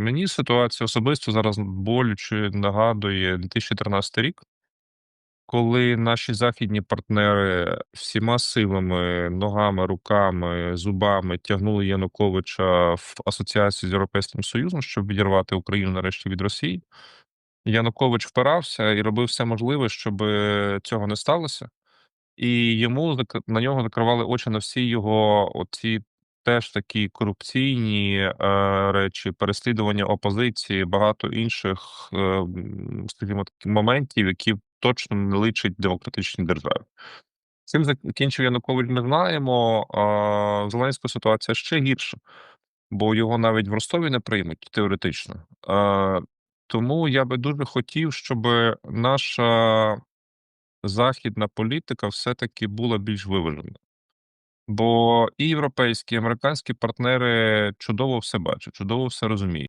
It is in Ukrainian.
Мені ситуація особисто зараз болюче нагадує 2013 рік коли наші західні партнери всіма силами, ногами, руками, зубами тягнули Януковича в асоціацію з Європейським Союзом, щоб відірвати Україну нарешті від Росії. Янукович впирався і робив все можливе, щоби цього не сталося. І йому на нього закривали очі на всі його оці теж такі корупційні, е, речі, переслідування опозиції, багато інших, е, скажімо так, моментів, які точно не личать демократичній державі. Чим закінчив Янукович, не знаємо. А в Зеленського ситуація ще гірша, бо його навіть в Ростові не приймуть теоретично. Е, тому я би дуже хотів, щоби наша західна політика все-таки була більш виважена. Бо і європейські, і американські партнери чудово все бачать, чудово все розуміють.